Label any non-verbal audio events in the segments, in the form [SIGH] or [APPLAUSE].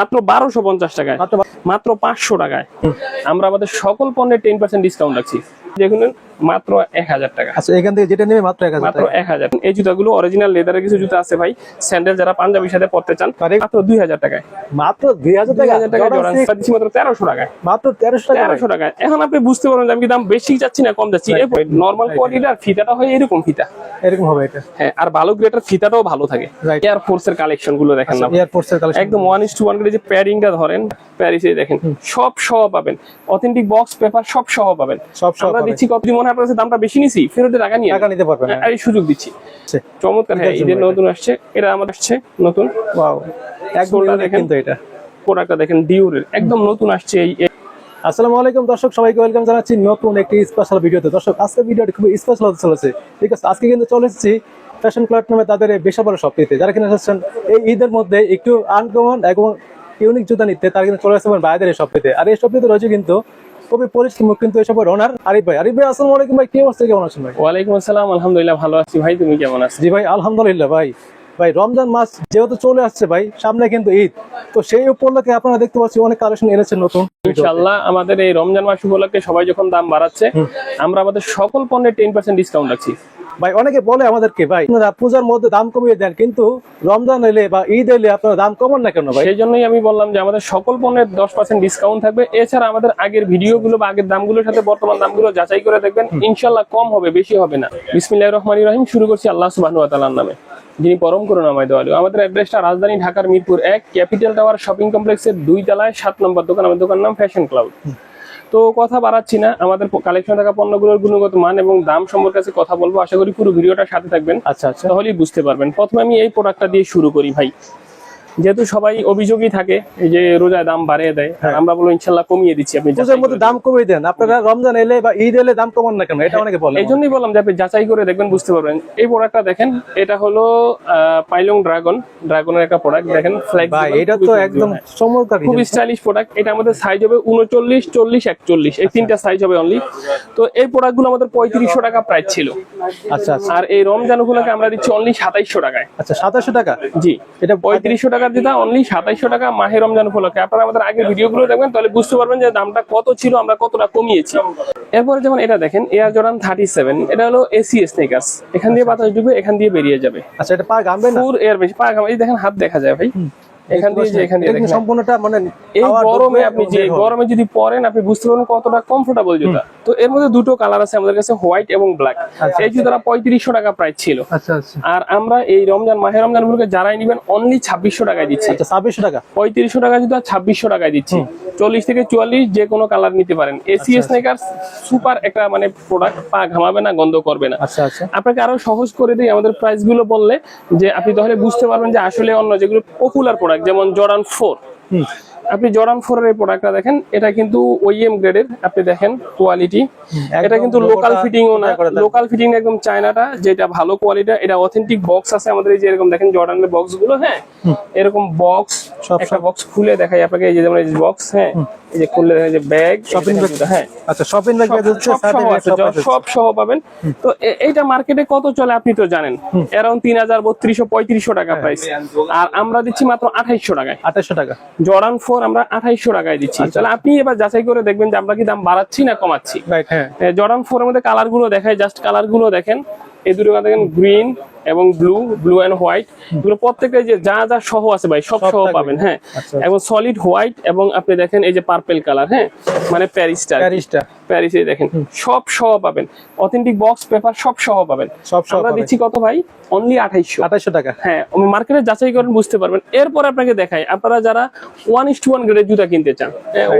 মাত্র বারোশো পঞ্চাশ টাকায়। মাত্র পাঁচশো টাকায়। আমরা আমাদের সকল পণ্যের টেন পার্সেন্ট ডিসকাউন্ট রাখছি। দেখুন মাত্র এক হাজার টাকা। আচ্ছা এখান থেকে যেটা নেবে মাত্র এক হাজার মাত্র এক হাজার। এই জুতাগুলো অরিজিনাল লেদারের কিছু জুতা আছে ভাই। স্যান্ডেল যারা পাঞ্জাবির সাথে পড়তে চান মাত্র দুই হাজার টাকায়। মাত্র দুই হাজার দুই টাকা দিচ্ছি মাত্র তেরোশো টাকায়। মাত্র তেরোশো টাকা তেরোশো টাকায়। এখন আপনি বুঝতে যে আমি দাম বেশি যাচ্ছি না কম যাচ্ছি? নর্মাল কোয়ালিটির ফিতাটা হয় এরকম ফিতা। এরকম হবে এটা। হ্যাঁ আর ভালো গ্রেটার ফিতাটাও ভালো থাকে. এয়ার ফোর্সের কালেকশনগুলো দেখেন না এয়ারফোর্সের কালেকশন একদম ওয়ান ইস টু ওয়ান করে যে প্যারিংটা ধরেন প্যারিসে দেখেন সব সহ পাবেন। অথেন্টিক বক্স পেপার সব সহ পাবেন। সব সহ আমরা দিচ্ছি কত মনে আপনার কাছে দামটা বেশি নিছি টাকা নিয়ে টাকা নিতে পারবেন হ্যাঁ, এই সুযোগ দিচ্ছি। চমৎকার হ্যাঁ ঈদের জন্য নতুন আসছে এটা আমাদের আসছে নতুন। ওয়াও একদম দেখেন। কিন্তু এটা। প্রোডাক্টটা দেখেন ডিউরের একদম নতুন আসছে এই এই- আসসালামু আলাইকুম দর্শক সবাইকে ওয়েলকাম জানাচ্ছি নতুন একটি স্পেশাল ভিডিওতে দর্শক আজকে ভিডিওটি খুবই স্পেশাল হতে চলেছে। ঠিক আছে আজকে কিন্তু চলে এসেছি ফ্যাশন ক্লাব নামে তাদের এই বিশাল বড় শপটিতে যারা কিনা এসেছেন এই ঈদের মধ্যে একটু আনকমন এবং ইউনিক জুতা নিতে তারা কিন্তু চলে আসছেন বাইরের এই শপটিতে আর এই শপটিতে রয়েছে কিন্তু খুবই পরিচিত মুখ কিন্তু এসব রনার আরিফ ভাই। আরিফ ভাই আসসালামু আলাইকুম ভাই কি অবস্থা কেমন আছেন ভাই? ওয়ালাইকুম আসসালাম আলহামদুলিল্লাহ ভালো আছি ভাই তুমি কেমন আছো? জি ভাই আলহামদুলিল্লাহ ভাই। ভাই রমজান মাস যেহেতু চলে আসছে ভাই সামনে কিন্তু ঈদ। তো সেই উপলক্ষে আপনারা দেখতে পাচ্ছি অনেক কালেকশন এনেছেন নতুন। ইনশাল্লাহ আমাদের এই রমজান মাস উপলক্ষে সবাই যখন দাম বাড়াচ্ছে আমরা আমাদের সকল পণ্যের টেন পার্সেন্ট ডিসকাউন্ট রাখছি। ভাই অনেকে বলে আমাদেরকে ভাই আপনারা পূজার মধ্যে দাম কমিয়ে দেন কিন্তু রমজান এলে বা ঈদ এলে আপনারা দাম কমান না কেন ভাই? সেই জন্যই আমি বললাম যে আমাদের সকল পণ্যের দশ পার্সেন্ট ডিসকাউন্ট থাকবে। এছাড়া আমাদের আগের ভিডিওগুলো বা আগের দামগুলোর সাথে বর্তমান দামগুলো যাচাই করে দেখবেন ইনশাল্লাহ কম হবে বেশি হবে না। বিসমিল্লাহ রহমান রহিম শুরু করছি আল্লাহ সুবাহ তালার নামে। যিনি পরম করুণাময় দয়ালু। আমাদের অ্যাড্রেসটা রাজধানী ঢাকার মিরপুর এক ক্যাপিটাল টাওয়ার শপিং কমপ্লেক্সের দুই তলায় সাত নম্বর দোকান আমাদের দোকান নাম ফ্যাশন ক্লাউড। তো কথা বাড়াচ্ছি না। আমাদের কালেকশন থাকা পণ্যগুলোর গুণগত মান এবং দাম সম্পর্কে কাছে কথা বলব। আশা করি পুরো ভিডিওটা সাথে থাকবেন। আচ্ছা আচ্ছা। তাহলেই বুঝতে পারবেন। প্রথমে আমি এই প্রোডাক্টটা দিয়ে শুরু করি ভাই। যেহেতু সবাই অভিযোগই থাকে এই যে রোজায় দাম বাড়িয়ে দেয় আমরা বলব ইনশাল্লাহ কমিয়ে দিচ্ছি আপনি যাচাই মধ্যে দাম কমিয়ে দেন। আপনারা রমজান এলে বা ঈদ এলে দাম কমান না কেন? এটা অনেকে বলে। এই জন্যই বললাম যে আপনি যাচাই করে দেখবেন বুঝতে পারবেন। এই প্রোডাক্টটা দেখেন এটা হলো পাইলং ড্রাগন। ড্রাগনের একটা প্রোডাক্ট দেখেন ভাই এটা তো একদম হ্যাঁ। চমৎকার খুব স্টাইলিশ প্রোডাক্ট এটা আমাদের সাইজ হবে উনচল্লিশ চল্লিশ একচল্লিশ। এই তিনটা সাইজ হবে অনলি তো এই প্রোডাক্টগুলো আমাদের পঁয়ত্রিশশো টাকা প্রাইস ছিল। আচ্ছা আচ্ছা। আর এই রমজান উপলক্ষে আমরা দিচ্ছি অনলি সাতাইশশো টাকায়। আচ্ছা সাতাশশো টাকা? জি। এটা পঁয়ত্রিশশো টাকার দিতাম অনলি সাতাইশশো টাকা মাহে রমজান উপলক্ষে। আপনারা আমাদের আগের ভিডিওগুলো দেখবেন তাহলে বুঝতে পারবেন যে দামটা কত ছিল আমরা কতটা কমিয়েছি। এরপরে যেমন এটা দেখেন এয়ার জর্ডান থার্টি সেভেন এটা হলো এসি স্নেকার্স এখান দিয়ে বাতাস ঢুকবে এখান দিয়ে বেরিয়ে যাবে। আচ্ছা এটা পা গামবে না? পুর এয়ার বেশি পা গামবে এই দেখেন হাত দেখা যায় ভাই। এখান দিয়ে যে এখান দিয়ে দেখেন সম্পূর্ণটা মানে এই গরমে আপনি যে গরমে যদি পরেন আপনি বুঝতে পারবেন কতটা কমফোর্টেবল জুতা। তো এর মধ্যে দুটো কালার আছে আমাদের কাছে হোয়াইট এবং ব্ল্যাক এই জুতাটা পঁয়ত্রিশশো টাকা প্রাইস ছিল। আচ্ছা আচ্ছা। আর আমরা এই রমজান মাহে রমজান যারাই নিবেন অনলি ছাব্বিশশো টাকায় দিচ্ছি। আচ্ছা ছাব্বিশশো টাকা। পঁয়ত্রিশশো টাকা জুতা ছাব্বিশশো টাকায় দিচ্ছি। চল্লিশ থেকে চুয়াল্লিশ যে কোনো কালার নিতে পারেন। আচ্ছা, এসি স্নেকার সুপার একটা মানে প্রোডাক্ট পা ঘামাবে না গন্ধ করবে না। আচ্ছা আচ্ছা। আপনাকে আরও সহজ করে দিই আমাদের প্রাইসগুলো বললে যে আপনি তাহলে বুঝতে পারবেন যে আসলে অন্য যেগুলো পপুলার প্রোডাক্ট যেমন জর্ডান ফোর। আপনি জর্ডান ফোর এর প্রোডাক্টটা দেখেন এটা কিন্তু ওইএম গ্রেডের আপনি দেখেন কোয়ালিটি এটা কিন্তু লোকাল ফিটিং ও না করে লোকাল ফিটিং একদম চায়নাটা যেটা ভালো কোয়ালিটি এটা অথেন্টিক বক্স আছে আমাদের এই যে এরকম দেখেন জর্ডানের বক্সগুলো হ্যাঁ এরকম বক্স সব একটা বক্স খুলে দেখাই আপনাকে এই যে যেমন এই বক্স হ্যাঁ? এই যে খুললে দেখেন যে ব্যাগ শপিং ব্যাগ হ্যাঁ? আচ্ছা শপিং ব্যাগ হচ্ছে সব সহ পাবেন। তো এইটা মার্কেটে কত চলে আপনি তো জানেন? অ্যারাউন্ড তিন হাজার বত্রিশশো পঁয়ত্রিশশো টাকা হ্যাঁ। প্রাইস আর আমরা দিচ্ছি মাত্র আঠাইশশো টাকায়। আঠাশশো টাকা। জর্ডান ফোর আমরা আঠাইশশো টাকায় দিচ্ছি। আচ্ছা। তাহলে আপনি এবার যাচাই করে দেখবেন যে আমরা কি দাম বাড়াচ্ছি না কমাচ্ছি। হ্যাঁ। জর্ডান ফোর এর মধ্যে কালারগুলো দেখায় জাস্ট কালারগুলো দেখেন। এই দুটো দেখেন গ্রিন এবং ব্লু ব্লু এন্ড হোয়াইট এগুলো প্রত্যেকটা যে যা যা সহ আছে ভাই সব সহ পাবেন হ্যাঁ। আচ্ছা। এবং সলিড হোয়াইট এবং আপনি দেখেন এই যে পার্পেল কালার হ্যাঁ মানে প্যারিসটা প্যারিসটা প্যারিসে দেখেন সব সহ পাবেন। অথেন্টিক বক্স পেপার সব সহ পাবেন। সব সহ আমরা দিচ্ছি কত ভাই? অনলি আঠাইশশো। আঠাশশো টাকা। হ্যাঁ মার্কেটে যাচাই করেন বুঝতে পারবেন। এরপর আপনাকে দেখাই আপনারা যারা ওয়ান ইস টু ওয়ান গ্রেডের জুতা কিনতে চান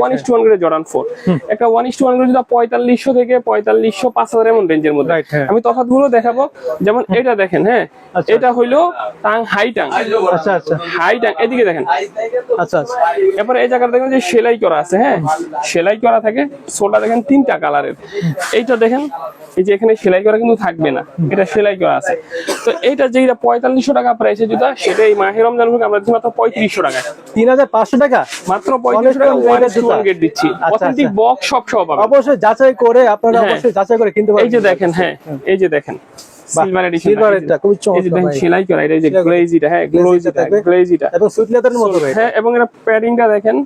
one is to one grade Jordan four একটা one is to one grade জুতা পঁয়তাল্লিশশো থেকে পঁয়তাল্লিশশো পাঁচ হাজার এমন রেঞ্জের মধ্যে। হ্যাঁ। আমি তফাৎ গুলো দেখাবো। যেমন এটা দেখেন হ্যাঁ? আচ্ছা। এটা হইল টাং হাই টাং আচ্ছা আচ্ছা। হাই টাং এদিকে দেখেন। আচ্ছা আচ্ছা। এরপরে এই জায়গাটা দেখেন যে সেলাই করা আছে হ্যাঁ? সেলাই করা থাকে সোলটা দেখেন তিনটা কালারের। এইটা দেখেন এই যে এখানে সেলাই করা কিন্তু থাকবে না এটা সেলাই করা আছে। তো এইটা যেটা পঁয়তাল্লিশশো টাকা প্রাইসে জুতা সেটা এই মাহের রমজান আমরা দিচ্ছি মাত্র পঁয়ত্রিশশো টাকায়। তিন হাজার পাঁচশো টাকা? মাত্র পঁয়ত্রিশশো টাকা। গেট দিচ্ছি। অথেন্টিক। বক্স সব সহ পাবেন। অবশ্যই যাচাই করে আপনারা হ্যাঁ। অবশ্যই যাচাই করে কিনতে পারবেন এই যে দেখেন হ্যাঁ। এই যে দেখেন। সিলভার এডিশন সিলভার এটা খুবই চমৎকার ভাই। সেলাই করা এটা যে গ্লেজিটা হ্যাঁ গ্লেজিটা গ্লেজিটা এবং সুইট লেদারের মতো ভাই হ্যাঁ এবং এটা প্যাডিংটা দেখেন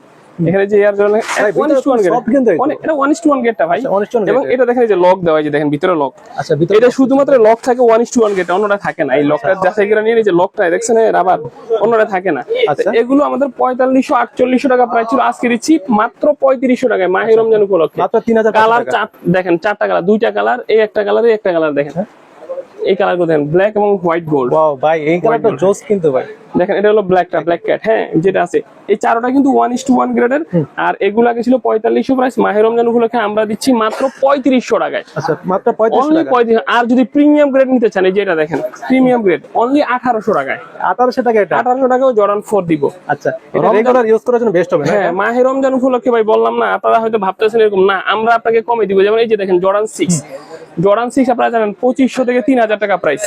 এখানে যে এয়ার জন্য ভাই, ওয়ান ভিতরে ইস টু ওয়ান soft এটা। অনেক এটা ওয়ান ইস টু ওয়ান গেটটা ভাই। আচ্ছা, one is to one এবং এটা দেখেন যে লক দেওয়া যে দেখেন ভিতরে লক আচ্ছা ভিতরে এটা শুধুমাত্র লক থাকে টু গেট অন্যটা থাকে না। এই লকটা যাচাই করে নিয়ে যে লকটা দেখছেন রাবার অন্যটা থাকে না। আচ্ছা। এগুলো আমাদের পঁয়তাল্লিশশো আটচল্লিশশো টাকা প্রাইস ছিল। আজকে দিচ্ছি মাত্র পঁয়ত্রিশশো টাকায় মাহে রমজান উপলক্ষে। মাত্র কালার চার দেখেন চারটা কালার দুইটা কালার এই একটা কালার এই একটা কালার দেখেন। এই কালারগুলো দেখেন ব্ল্যাক এবং হোয়াইট গোল্ড ভাই এই কালারটা জোস কিন্তু ভাই। দেখেন এটা হলো ব্ল্যাকটা ব্ল্যাক ক্যাট হ্যাঁ যেটা আছে। এই চারোটা কিন্তু ওয়ান ইস টু ওয়ান গ্রেডের আর এগুলো আগে ছিল পঁয়তাল্লিশশো প্রাইস মাহে রমজান উপলক্ষে আমরা দিচ্ছি মাত্র পঁয়ত্রিশশো টাকায়। আচ্ছা মাত্র পঁয়ত্রিশ আর যদি প্রিমিয়াম গ্রেড নিতে চান এই যেটা দেখেন প্রিমিয়াম গ্রেড অনলি আঠারোশো টাকায়। আঠারোশো টাকা এটা? আঠারোশো টাকাও জর্ডান ফোর দিব। আচ্ছা রেগুলার ইউজ করার জন্য বেস্ট হবে হ্যাঁ মাহে রমজান উপলক্ষে ভাই বললাম না আপনারা হয়তো ভাবতেছেন এরকম না আমরা আপনাকে কমে দিব। যেমন এই যে দেখেন জর্ডান সিক্স জর্ডান সিক্স আপনারা জানেন পঁচিশশো থেকে তিন হাজার টাকা প্রাইস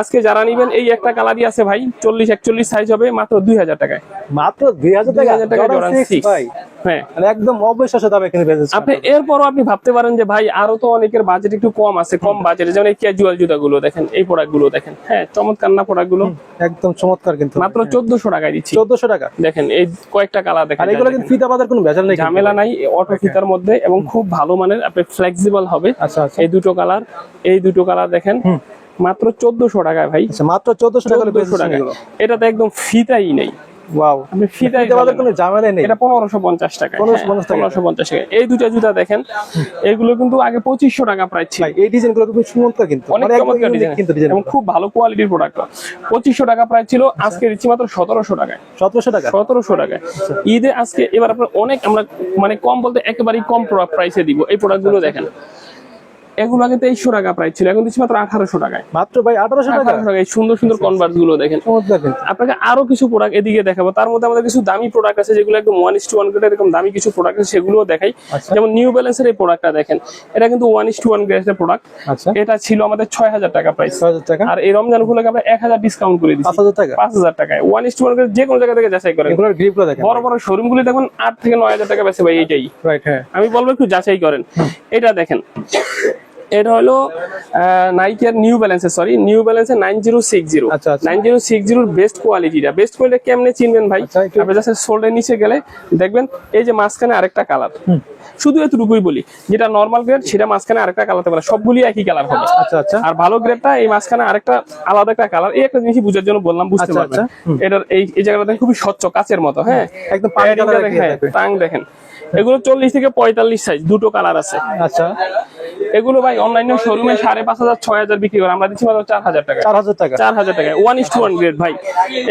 আজকে যারা নিবেন এই একটা কালারই আছে ভাই চল্লিশ একচল্লিশ সাইজ হবে মাত্র দুই হাজার টাকায়। মাত্র দুই হাজার টাকা? হাজার জর্ডান 6 সিক্স ভাই। হ্যাঁ। মানে একদম অবিশ্বাস্য দামে কিনে আপনি এরপরও আপনি ভাবতে পারেন যে ভাই আরও তো অনেকের বাজেট একটু কম আছে কম বাজেটে যেমন এই ক্যাজুয়াল জুতাগুলো দেখেন এই প্রোডাক্টগুলো দেখেন। হ্যাঁ চমৎকার না প্রোডাক্টগুলো একদম চমৎকার কিন্তু। মাত্র চোদ্দশো টাকায় দিচ্ছি। চোদ্দশো টাকা। দেখেন এই কয়েকটা কালার দেখেন আর এগুলো কিন্তু ফিতা বাজার কোনো ভেজাল নেই ঝামেলা নাই অটো ফিতার মধ্যে এবং খুব ভালো মানের আপনি ফ্লেক্সিবল হবে। আচ্ছা আচ্ছা। এই দুটো কালার এই দুটো কালার দেখেন। মাত্র চোদ্দশো টাকায় ভাই। আচ্ছা মাত্র চোদ্দশো টাকা টাকায়। এটাতে একদম ফিতাই নেই। ওয়াও। আপনি ফিতা কোনো ঝামেলা নেই। এটা পনেরোশো পঞ্চাশ টাকা 1550 টাকা। টাকা এই দুটা জুতা দেখেন এগুলো কিন্তু আগে টাকা প্রাইস ছিল। এই খুব সুন্দর কিন্তু। অনেক চমৎকার ডিজাইন। কিন্তু ডিজাইন এবং খুব ভালো কোয়ালিটির প্রোডাক্ট পঁচিশশো টাকা প্রাইস ছিল আজকে দিচ্ছি মাত্র সতেরোশো টাকায়। সতেরোশো টাকা? সতেরোশো টাকায়। ঈদে আজকে এবার আপনার অনেক আমরা মানে কম বলতে একেবারেই কম প্রাইসে দিব। এই প্রোডাক্টগুলো দেখেন। এগুলো আগে তেইশশো টাকা প্রাইস ছিল এখন দিচ্ছি মাত্র আঠারোশো টাকায়। মাত্র ভাই আঠারোশো টাকা? সুন্দর সুন্দর কনভার্সগুলো দেখেন। আপনাকে আরও কিছু প্রোডাক্ট এদিকে দেখাবো। তার মধ্যে আমাদের কিছু দামি প্রোডাক্ট আছে যেগুলো একদম one is to one grade এরকম দামি কিছু প্রোডাক্ট আছে সেগুলোও দেখাই। আচ্ছা। যেমন নিউ ব্যালেন্সের এই প্রোডাক্টটা দেখেন। এটা কিন্তু ওয়ান ইস টু ওয়ান গ্রেডের প্রোডাক্ট আচ্ছা। এটা ছিল আমাদের ছয় হাজার টাকা প্রাইস ছয় হাজার টাকা? আর এই রমজান উপলক্ষে আমরা এক হাজার ডিসকাউন্ট করে পাঁচ দিচ্ছি হাজার টাকা? পাঁচ হাজার টাকায়। One is to one grade যে কোনো জায়গা থেকে যাচাই করেন। এগুলোর গ্রিপ দেখেন। বড় বড় শোরুম গুলি দেখুন আট থেকে নয় হাজার টাকা বেছে ভাই এইটাই। রাইট হ্যাঁ। আমি বলব একটু যাচাই করেন। এটা দেখেন। এটা হলো নাইকের নিউ ব্যালেন্সের সরি নিউ ব্যালেন্সের nine zero six zero. Nine zero six জিরোর বেস্ট কোয়ালিটিটা বেস্ট কোয়ালিটি কেমনে চিনবেন ভাই? আচ্ছা, আপনি জাস্ট সোল্ডের নিচে গেলে দেখবেন এই যে মাঝখানে আরেকটা কালার শুধু এতটুকুই বলি যেটা নর্মাল গ্রেড সেটা মাঝখানে আরেকটা কালার পারে সবগুলি একই কালার হবে। আচ্ছা আচ্ছা। আর ভালো গ্রেডটা এই মাঝখানে আরেকটা আলাদা একটা কালার এই একটা জিনিস বুঝার জন্য বললাম বুঝতে আচ্ছা, পারবেন। আচ্ছা। এটার এই জায়গাটা খুবই স্বচ্ছ কাচের মতো হ্যাঁ। একদম হ্যাঁ, টাং দেখেন। এগুলো চল্লিশ থেকে পঁয়তাল্লিশ সাইজ দুটো কালার আছে। আচ্ছা। এগুলো ভাই অনলাইনে শোরুমে সাড়ে পাঁচ হাজার ছয় হাজার বিক্রি করে। আমরা দিচ্ছি মাত্র চার হাজার টাকা। চার হাজার টাকা। চার হাজার টাকা। One is to one grade ভাই।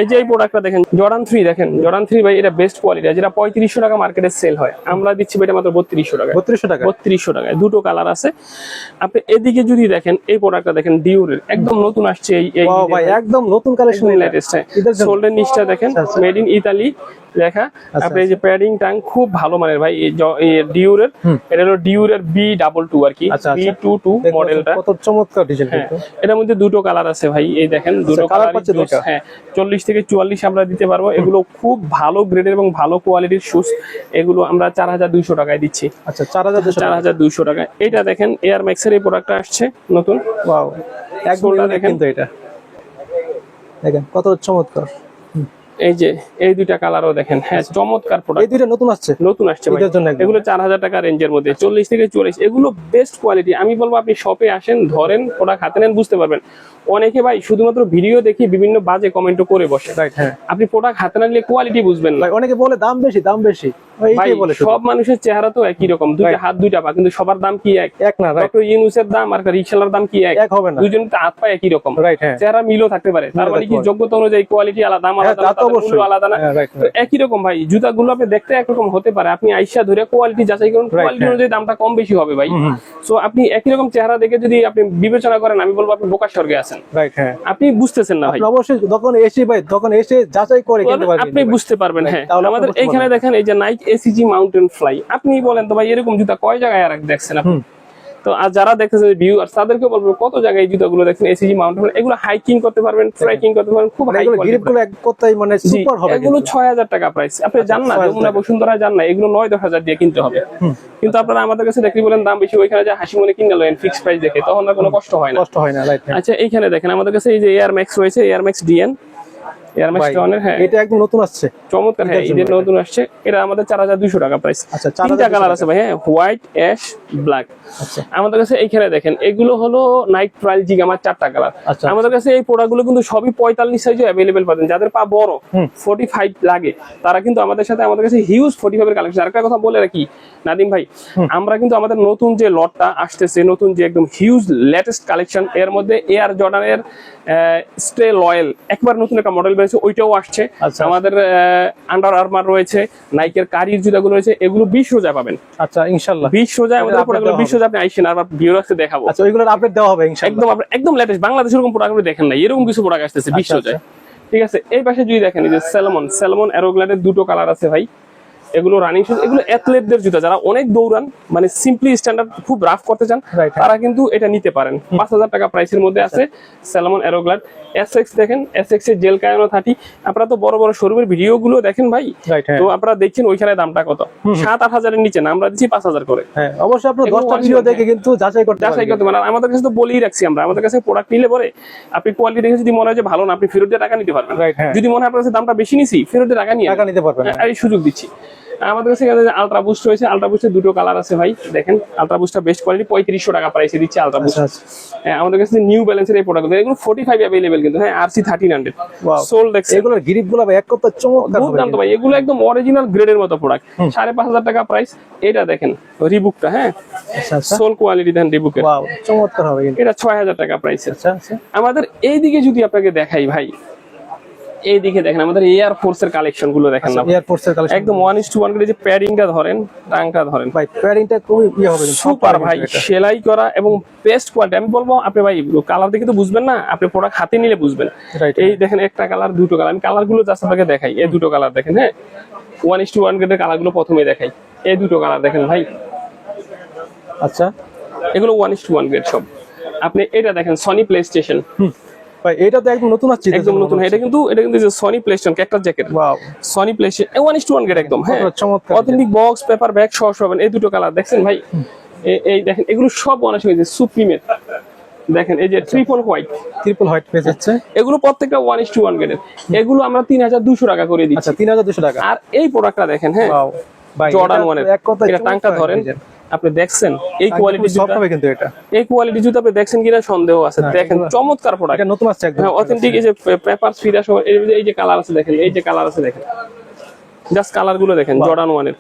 এই যে এই প্রোডাক্টটা দেখেন জর্ডান থ্রি দেখেন। জর্ডান থ্রি ভাই এটা বেস্ট কোয়ালিটি যেটা পঁয়ত্রিশশো টাকা মার্কেটে সেল হয়। আমরা দিচ্ছি ভাই এটা মাত্র বত্রিশশো টাকা বত্রিশশো টাকা বত্রিশশো টাকায়। দুটো কালার আছে। আপনি এদিকে যদি দেখেন এই প্রোডাক্টটা দেখেন ডিউরের একদম নতুন আসছে এই ভাই একদম নতুন কালেকশন লেটেস্ট জন্য। শোল্ডার নিচটা দেখেন আচ্ছা, আচ্ছা। মেড ইন ইতালি লেখা। আপনি এই যে প্যাডিং টাং খুব ভালো মানের ভাই এই জ- ডিউরের এটা হলো ডিউরের বি ডাবল টু আর কি আচ্ছা, বি আচ্ছা। টু টু মডেলটা কত চমৎকার ডিজাইন হ্যাঁ এটার মধ্যে দুটো কালার আছে ভাই এই দেখেন দুটো কালার। হ্যাঁ চল্লিশ থেকে চুয়াল্লিশ আমরা দিতে পারব। এগুলো খুব ভালো গ্রেডের এবং ভালো কোয়ালিটির শুজ এগুলো আমরা চার হাজার দুইশো টাকায় দিচ্ছি। আচ্ছা চার হাজার চার হাজার দুইশো টাকায় এটা দেখেন এয়ার ম্যাক্সের এই প্রোডাক্টটা আসছে নতুন। ওয়াও একদম দেখেন। তো এটা। দেখেন কত চমৎকার। এই যে এই দুইটা কালারও দেখেন। হ্যাঁ চমৎকার এই প্রোডাক্ট দুইটা নতুন আসছে? নতুন আসছে এটার জন্য এগুলো চার হাজার টাকা রেঞ্জের মধ্যে চল্লিশ থেকে চল্লিশ এগুলো বেস্ট কোয়ালিটি আমি বলব আপনি শপে আসেন ধরেন প্রোডাক্ট হাতে নেন বুঝতে পারবেন। অনেকে ভাই শুধুমাত্র ভিডিও দেখি বিভিন্ন বাজে কমেন্টও করে বসে হ্যাঁ। আপনি প্রোডাক্ট হাতে না নিলে কোয়ালিটি বুঝবেন না। অনেকে বলে দাম বেশি দাম বেশি। সব মানুষের চেহারা তো একই রকম দুইটা হাত দুইটা পা কিন্তু সবার দাম কি এক? এক না ডক্টর ইউনুসের দাম আর রিক্সালার দাম কি এক? এক হবে না। দুজন হাত পা একই রকম। রাইট হ্যাঁ। চেহারা মিলও থাকতে পারে তার মানে কি যোগ্যতা অনুযায়ী কোয়ালিটি আলাদা দাম আলাদা না, আলাদা না। হ্যাঁ তো একই রকম ভাই জুতাগুলো আপনি দেখতে একরকম হতে পারে আপনি আইসা ধরে কোয়ালিটি যাচাই করুন কোয়ালিটি। অনুযায়ী দামটা কম বেশি হবে ভাই। সো আপনি একই রকম চেহারা দেখে যদি আপনি বিবেচনা করেন আমি বলব আপনি বোকা স্বর্গে আছেন। রাইট হ্যাঁ। আপনি বুঝতেছেন না ভাই। অবশ্যই যখন এসে ভাই তখন এসে যাচাই করে কিনতে পারবেন আপনি বুঝতে পারবেন হ্যাঁ। তাহলে আমাদের এখানে এইখানে দেখেন এই যে নাইক এসিজি মাউন্টেন ফ্লাই আপনি বলেন তো ভাই এরকম জুতা কয় জায়গায় আর দেখছেন আপনি। তো আর যারা দেখতেছে ভিউয়ার্স তাদেরকে বলব কত জায়গায় জুতাগুলো দেখছেন এসিজি মাউন্টেন এগুলো হাইকিং করতে পারবেন ট্রেকিং করতে পারবেন খুব মানে হাই এগুলো গ্রিপগুলো এক কথাই মানে সুপার হবে এগুলো কিন্তু। ছয় হাজার টাকা প্রাইস আপনি জান না 6,000 যমুনা বসুন্ধরা জান না এগুলো নয় দশ হাজার দিয়ে কিনতে হবে। কিন্তু আপনারা আমাদের কাছে দেখলে বলেন দাম বেশি ওইখানে যে হাসি মনে কিনে নেন ফিক্স প্রাইস দেখে তখন আর কোনো কষ্ট হয় না। কষ্ট হয় না আচ্ছা এইখানে দেখেন আমাদের কাছে এই যে এয়ার ম্যাক্স রয়েছে Air Max DN Air Max টনের হ্যাঁ। এটা একদম নতুন আসছে। চমৎকার হ্যাঁ এই নতুন আসছে। এটা আমাদের চার হাজার দুইশো টাকা প্রাইস আচ্ছা, তিনটা কালার আছে ভাই হ্যাঁ হোয়াইট অ্যাশ ব্ল্যাক আচ্ছা। আমাদের কাছে এইখানে দেখেন এগুলো হলো নাইট ট্রায়াল জিগামার চারটা কালার আচ্ছা। আমাদের কাছে এই প্রোডাক্টগুলো কিন্তু সবই পঁয়তাল্লিশ সাইজে অ্যাভেলেবেল পাবেন। যাদের পা বড় ফোর্টি ফাইভ লাগে তারা কিন্তু আমাদের সাথে আমাদের কাছে হিউজ ফোর্টি ফাইভের কালেকশন আরেকটা কথা বলে রাখি নাদিম ভাই আমরা কিন্তু আমাদের নতুন যে লটটা আসতেছে নতুন যে একদম হিউজ লেটেস্ট কালেকশন এর মধ্যে এয়ার জর্ডানের স্টে লয়েল একবার নতুন একটা মডেল বেরিয়েছে ওইটাও আসছে। আচ্ছা। আমাদের আন্ডার আর্মার রয়েছে নাইকের কারির জুতাগুলো রয়েছে এগুলো বিশ রোজা পাবেন। আচ্ছা ইনশাল্লাহ। বিশ রোজা আমাদের প্রোডাক্ট প্রোডাক্টগুলো বিশ রোজা আপনি আইসেন আর ভিউরার্সকে দেখাবো। আচ্ছা ওইগুলোর আপডেট দেওয়া হবে ইনশাআল্লাহ একদম একদম লেটেস্ট বাংলাদেশের এরকম প্রোডাক্ট দেখেন না এরকম কিছু প্রোডাক্ট আসতেছে বিশ রোজায় ঠিক আছে এই পাশে যদি দেখেন এই যে স্যালমন স্যালমন অ্যারোগ্লাডের দুটো কালার আছে ভাই। এগুলো রানিং শুজ এগুলো অ্যাথলেটদের জুতা। যারা অনেক দৌড়ান মানে সিম্পলি স্ট্যান্ডার্ড খুব রাফ করতে চান তারা কিন্তু এটা নিতে পারেন। পাঁচ হাজার টাকা প্রাইসের মধ্যে আছে স্যালমন অ্যারোগ্লাড এস এক্স দেখেন এস এক্সের জেল কায়নো থার্টি আপনারা তো বড় বড় শোরুমের ভিডিও গুলো দেখেন ভাই? হ্যাঁ। তো আপনারা দেখছেন ওইখানে দামটা কত? সাত আট হাজারের নিচে না আমরা দিচ্ছি পাঁচ হাজার করে। হ্যাঁ অবশ্যই আপনার দশটা ভিডিও দেখে কিন্তু যাচাই করতে যাচাই করতে পারেন। আমাদের কাছে তো বলেই রাখছি আমরা আমাদের কাছে প্রোডাক্ট নিলে পরে আপনি কোয়ালিটি দেখে যদি মনে হয় যে ভালো না আপনি ফেরত দিয়ে টাকা নিতে পারবেন। হ্যাঁ। যদি মনে হয় আপনার কাছে দামটা বেশি নিছি ফেরত দিয়ে টাকা নিয়ে টাকা নিতে পারবেন এই সুযোগ দিচ্ছি। আমাদের কাছে আলট্রা বুস্ট রয়েছে আলট্রা বুস্টের দুটো কালার আছে ভাই দেখেন। আলট্রা বুস্টটা বেস্ট কোয়ালিটি পঁয়ত্রিশশো টাকা প্রাইসে দিচ্ছে আলট্রা বুস্ট আচ্ছা আচ্ছা। হ্যাঁ আমাদের কাছে নিউ ব্যালেন্সের এই প্রোডাক্ট এগুলো ফোর্টি ফাইভ অ্যাভেলেবেল কিন্তু হ্যাঁ আর সি থার্টিন হান্ড্রেড সোল দেখছে এগুলোর গ্রিপগুলো এক কথা চমৎকার হবে দুর্দান্ত ভাই এগুলো একদম অরিজিনাল গ্রেডের মতো প্রোডাক্ট সাড়ে পাঁচ হাজার টাকা প্রাইস এটা দেখেন রিবুকটা হ্যাঁ। আচ্ছা আচ্ছা। সোল কোয়ালিটি দেন রিবুকের ওয়াও চমৎকার হবে এটা ছয় হাজার টাকা প্রাইসের আচ্ছা আচ্ছা। আমাদের এইদিকে যদি আপনাকে দেখাই ভাই এইদিকে দেখেন আমাদের এয়ার ফোর্সের কালেকশনগুলো দেখেন না। এয়ারফোর্স এর কালেকশন একদম ওয়ান ইস টু ওয়ান যে প্যাডিংটা ধরেন টাংটা ধরেন। ভাই প্যারিংটা খুবই ইয়ে হবে সুপার ভাই সেলাই করা এবং বেস্ট কোয়ালিটি আমি বলব আপনি ভাই কালার দেখে তো বুঝবেন না আপনি প্রোডাক্ট হাতে নিলে বুঝবেন. এই দেখেন একটা কালার দুটো কালার আমি কালারগুলো জাস্ট আপনাকে দেখাই এই দুটো কালার দেখেন হ্যাঁ? ওয়ান ইস টু ওয়ান গ্রেডের কালারগুলো প্রথমে দেখাই এই দুটো কালার দেখেন ভাই। আচ্ছা। এগুলো one is to one grade সব। আপনি এটা দেখেন সনি প্লে স্টেশন। ভাই এটা তো একদম নতুন আসছে একদম নতুন এটা কিন্তু এটা কিন্তু Sony play cactus jacket wow Sony PlayStation one is to one grade একদম হ্যাঁ। চমৎকার অথেন্টিক বক্স পেপার ব্যাগ সহ সহ পাবেন। এই দুটো কালার দেখছেন ভাই? এই দেখেন এগুলো সব অনেক হয়েছে সুপ্রিমের দেখেন এই যে ট্রিপল হোয়াইট ট্রিপল হোয়াইট পেয়ে যাচ্ছে। এগুলো প্রত্যেকটা ওয়ান ইস টু ওয়ান গ্রেডের এগুলো আমরা তিন হাজার দুশো টাকা করে দিচ্ছি। আচ্ছা তিন হাজার দুশো টাকা। আর এই প্রোডাক্টটা দেখেন হ্যাঁ। জর্ডান ওয়ানের এটা টাংটা ধরেন। আপনি দেখছেন? এই কোয়ালিটি সফট হবে কিন্তু এটা। এই কোয়ালিটি জুতা আপনি দেখছেন কিনা সন্দেহ আছে। হ্যাঁ, দেখেন চমৎকার প্রোডাক্ট এটা নতুন আসছে একদম। হ্যাঁ অথেন্টিক এই যে পেপার ফিরা সহ এই যে- এই যে কালার আছে দেখেন এই যে কালার আছে দেখেন। জাস্ট কালারগুলো দেখেন জর্ডান ওয়ানের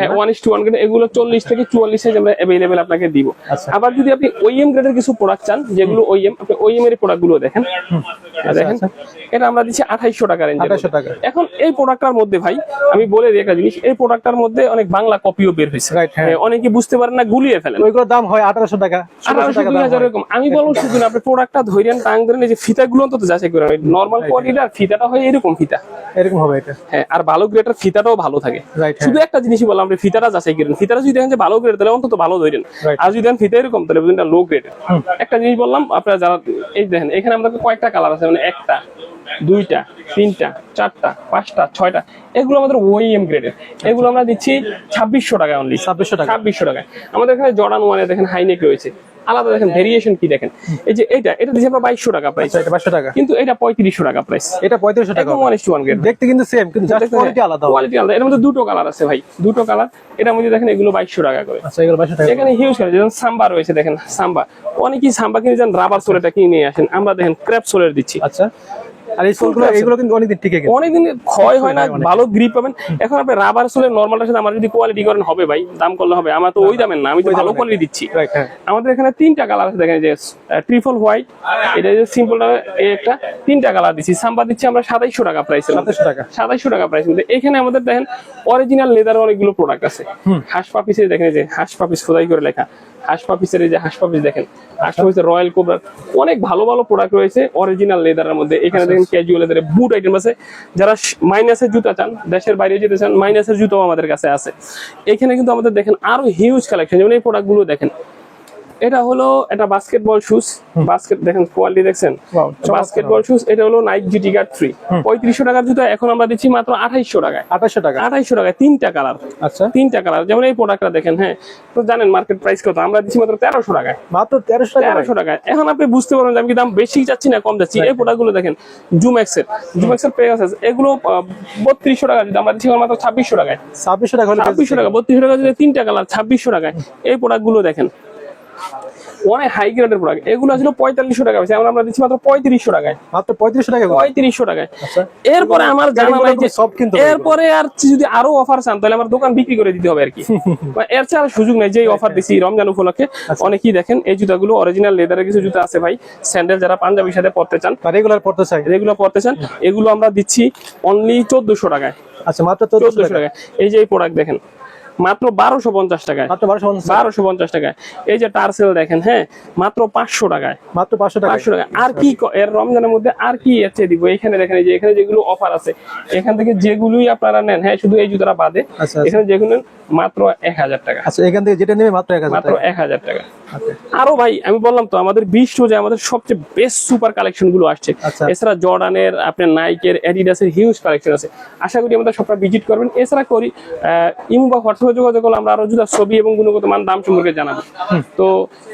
হ্যাঁ এগুলো চল্লিশ থেকে চুয়াল্লিশ আমরা অ্যাভেলেবেল আপনাকে দিব। আচ্ছা। আবার যদি আপনি ওইএম গ্রেডের কিছু প্রোডাক্ট চান যেগুলো ওইএম আপনি ওইএম এর প্রোডাক্টগুলো দেখেন। দেখেন। আচ্ছা। এটা আমরা দিচ্ছি আঠাইশশো টাকা রেঞ্জ টাকা। এখন এই প্রোডাক্টটার মধ্যে ভাই আমি বলে দিই একটা জিনিস এই প্রোডাক্টটার মধ্যে অনেক বাংলা কপিও বের হয়েছে। হ্যাঁ। হ্যাঁ, অনেকে বুঝতে পারেন না গুলিয়ে ফেলেন। ওইগুলোর দাম হয় আঠারোশো টাকা আঠারোশো দুই হাজার এরকম। আমি বলব শুধু আপনি প্রোডাক্টটা ধরেন টাং ধরেন এই যে ফিতাগুলো অন্তত যাচাই করেন নর্মাল কোয়ালিটি আর ফিতাটা হয় এরকম ফিতা। এরকম হবে এটা। হ্যাঁ আর ভালো গ্রেডের ফিতাটাও ভালো থাকে। শুধু একটা জিনিসই বললাম আপনি ফিতাটা যাচাই করেন। ফিতাটা যদি দেখেন যে ভালো গ্রেড তাহলে অন্তত ভালো ধরেন। আর যদি দেখেন ফিতা এরকম তাহলে বুঝলেন লো গ্রেড একটা জিনিস বললাম আপনারা যারা এই দেখেন এখানে আমাদের কয়েকটা কালার আছে মানে একটা দুইটা তিনটা চারটা পাঁচটা ছয়টা এগুলো আমাদের ওইএম গ্রেডের এগুলো আমরা দিচ্ছি ছাব্বিশশো টাকা অনলি ছাব্বিশশো টাকা। ছাব্বিশশো টাকায়। আমাদের এখানে জর্ডান ওয়ানে দেখেন হাইনেক রয়েছে। আলাদা দেখেন ভেরিয়েশন কি দেখেন? এই যে এটা এটা দিছে আমরা বাইশশো টাকা প্রাইস আচ্ছা এটা 2200 টাকা। কিন্তু এটা পঁয়ত্রিশশো টাকা প্রাইস এটা পঁয়ত্রিশশো টাকা একদম one is to one grade দেখতে কিন্তু সেম কিন্তু জাস্ট কোয়ালিটি আলাদা। কোয়ালিটি আলাদা। এর মধ্যে দুটো কালার আছে ভাই। দুটো কালার এটা মধ্যে দেখেন এগুলো বাইশশো টাকা করে। আচ্ছা এগুলো বাইশশো টাকা এখানে হিউজ কালার যেমন সাম্বা রয়েছে দেখেন সাম্বা। অনেকেই সাম্বা কিনে যান রাবার সোলেটা কিনে নিয়ে আসেন। আমরা দেখেন ক্র্যাপ সোলের দিচ্ছি। আচ্ছা। আর এই সোলগুলো এগুলো কিন্তু অনেকদিন টিকে গেছে। অনেকদিন ক্ষয় হয় না ভালো গ্রিপ পাবেন। এখন আপনি রাবার সোলের নর্মালটার সাথে আমার যদি কোয়ালিটি করেন হবে ভাই দাম করলে হবে। আমার তো ওই দামের না আমি তো ভালো কোয়ালিটি দিচ্ছি। আমাদের এখানে তিনটা কালার আছে দেখেন যে ট্রিপল হোয়াইট এটা যে সিম্পল এই একটা তিনটা কালার দিচ্ছি। সাম্বা দিচ্ছি আমরা সাতাইশশো টাকা প্রাইস টাকা। সাতাইশশো টাকা প্রাইস মধ্যে। এখানে আমাদের দেখেন অরিজিনাল লেদার অনেকগুলো প্রোডাক্ট আছে। হাঁস পাপিসে দেখেন যে হাঁস পাপিস খোদাই করে লেখা। হাঁস পাপিসের এই যে হাঁস পাপিস দেখেন হাঁস রয়্যাল কোবরার অনেক ভালো ভালো প্রোডাক্ট রয়েছে অরিজিনাল লেদারের মধ্যে। এখানে দেখেন ক্যাজুয়াল লেদারের বুট আইটেম আছে। যারা মাইনাসের জুতা চান দেশের বাইরে যেতে চান মাইনাসের জুতাও আমাদের কাছে আছে। এখানে কিন্তু আমাদের দেখেন আরও হিউজ কালেকশন যেমন এই প্রোডাক্টগুলো দেখেন। এটা হলো এটা বাস্কেটবল শুজ বাস্কেট দেখেন কোয়ালিটি দেখছেন? বাস্কেটবল শুজ এটা হলো নাইক জিটি গার্ড থ্রি পঁয়ত্রিশশো টাকার জুতো এখন আমরা দিচ্ছি মাত্র আঠাইশশো টাকায়। আঠাশশো টাকা। আঠাইশশো টাকায় তিনটা কালার আচ্ছা। তিনটা কালার যেমন এই প্রোডাক্টটা দেখেন হ্যাঁ। তো জানেন মার্কেট প্রাইস কত? আমরা দিচ্ছি মাত্র তেরোশো টাকায়। মাত্র তেরোশো টাকা তেরোশো টাকায়। এখন আপনি বুঝতে পারবেন যে আমি কি দাম বেশি যাচ্ছি না কম যাচ্ছি এই প্রোডাক্টগুলো দেখেন জুম্যাক্সের জুম্যাক্সের পেগাসাস এগুলো বত্রিশশো টাকা যদি আমরা দিচ্ছি মাত্র ছাব্বিশশো টাকায়। ছাব্বিশশো টাকা ছাব্বিশশো টাকা বত্রিশশো টাকা যদি তিনটা কালার ছাব্বিশশো টাকায়। এই প্রোডাক্টগুলো দেখেন অনেক হাই গ্রেডের প্রোডাক্ট এগুলো ছিল পঁয়তাল্লিশশো টাকা এখন আমরা দিচ্ছি মাত্র পঁয়ত্রিশশো টাকায়। মাত্র পঁয়ত্রিশশো টাকা পঁয়ত্রিশশো টাকায়। আচ্ছা। এরপরে আমার জানা নাই যে সব কিনতে এরপরে আর যদি আরও অফার চান তাহলে আমার দোকান বিক্রি করে দিতে হবে আর কি। [LAUGHS] এর চেয়ে আর সুযোগ নেই যে অফার দিছি রমজান উপলক্ষে আচ্ছা। অনেকেই দেখেন এই জুতাগুলো অরিজিনাল লেদারের কিছু জুতা আছে ভাই। স্যান্ডেল যারা পাঞ্জাবির সাথে পড়তে চান রেগুলার পড়তে চাই। রেগুলার পরতে চান এগুলো আমরা দিচ্ছি অনলি চোদ্দশো টাকায়। আচ্ছা মাত্র চোদ্দশো চোদ্দশো টাকা টাকায়। এই যে এই প্রোডাক্ট দেখেন মাত্র বারোশো পঞ্চাশ টাকায়। মাত্র বারোশো পঞ্চাশ টাকায়। এই যে টার্সেল দেখেন হ্যাঁ মাত্র পাঁচশো টাকায়। মাত্র পাঁচশো টাকা পাঁচশো টাকা আর কি এর রমজানের মধ্যে আর কি চেয়ে দিব? এখানে দেখেন এই যে এখানে যেগুলো অফার আছে এখান থেকে যেগুলোই আপনারা নেন হ্যাঁ শুধু এই জুতোটা বাদে আচ্ছা, এখানে যেগুলো মাত্র এক হাজার টাকা। আচ্ছা এখান থেকে যেটা নেবে মাত্র এক হাজার মাত্র টাকা। আরও ভাই আমি বললাম তো আমাদের বিশ্ব যে আমাদের সবচেয়ে বেস্ট সুপার কালেকশনগুলো আসছে। আচ্ছা। এছাড়া জর্ডানের আপনার নাইকের অ্যাডিডাসের হিউজ কালেকশন আছে। আশা করি আমাদের সবটা ভিজিট করবেন। এছাড়া করি ইমু বা হোয়াটসঅ্যাপে যোগাযোগ করলে আমরা আরও জুতা ছবি এবং গুণগত মান দাম সম্পর্কে জানাব। তো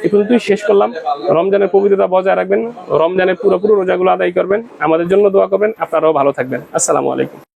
এ পর্যন্তই শেষ করলাম। রমজানের পবিত্রতা বজায় রাখবেন। রমজানের পুরোপুরো রোজাগুলো আদায় করবেন। আমাদের জন্য দোয়া করবেন। আপনারাও ভালো থাকবেন। আসসালামু আলাইকুম।